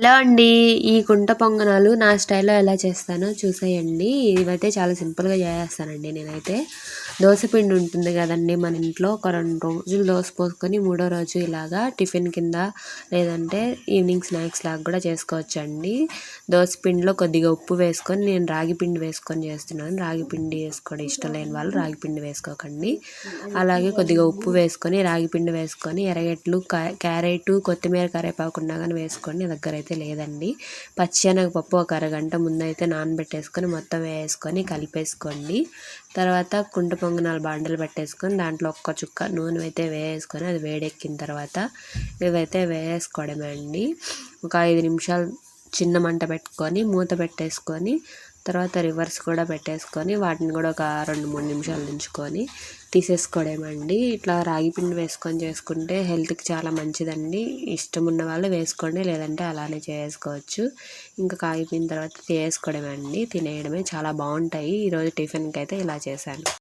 Hello అండి ఈ కుంట పొంగనాలు నా స్టైల్లో ఎలా చేస్తానో చూసేయండి. ఇవైతే చాలా సింపుల్గా చేసేస్తానండి నేనైతే. దోశపిండి ఉంటుంది కదండి మన ఇంట్లో ఒక రెండు రోజులు దోశ పోసుకొని మూడో రోజు ఇలాగా టిఫిన్ కింద లేదంటే ఈవినింగ్ స్నాక్స్ లాగా కూడా చేసుకోవచ్చండి. దోశపిండిలో కొద్దిగా ఉప్పు వేసుకొని నేను రాగి పిండి వేసుకొని చేస్తున్నాను. రాగి పిండి వేసుకోవడం ఇష్టం లేని వాళ్ళు రాగి పిండి వేసుకోకండి. అలాగే కొద్దిగా ఉప్పు వేసుకొని రాగి పిండి వేసుకొని ఎర్రగడ్డలు క్యారెట్ కొత్తిమీర కరేపాకుండా కానీ వేసుకొని దగ్గర అయితే లేదండి. పచ్చెనగపప్పు ఒక అరగంట ముందైతే నానబెట్టేసుకొని మొత్తం వేసుకొని కలిపేసుకోండి. తర్వాత కుంట పొంగనాలు బాండలు పెట్టేసుకొని దాంట్లో ఒక్క చుక్క నూనె అయితే వేసుకొని అది వేడెక్కిన తర్వాత ఇవైతే వేసుకోవడమే అండి. ఒక ఐదు నిమిషాలు చిన్న మంట పెట్టుకొని మూత పెట్టేసుకొని తర్వాత రివర్స్ కూడా పెట్టేసుకొని వాటిని కూడా ఒక రెండు మూడు నిమిషాలు ఉంచుకొని తీసేసుకోవడమండి. ఇట్లా రాగి పిండి వేసుకొని చేసుకుంటే హెల్త్కి చాలా మంచిదండి. ఇష్టం ఉన్న వాళ్ళు వేసుకోండి లేదంటే అలానే చేసుకోవచ్చు. ఇంకా కాగిపోయిన తర్వాత తీసుకోవడమే అండి తినేయడమే చాలా బాగుంటాయి. ఈరోజు టిఫిన్కి అయితే ఇలా చేశాను.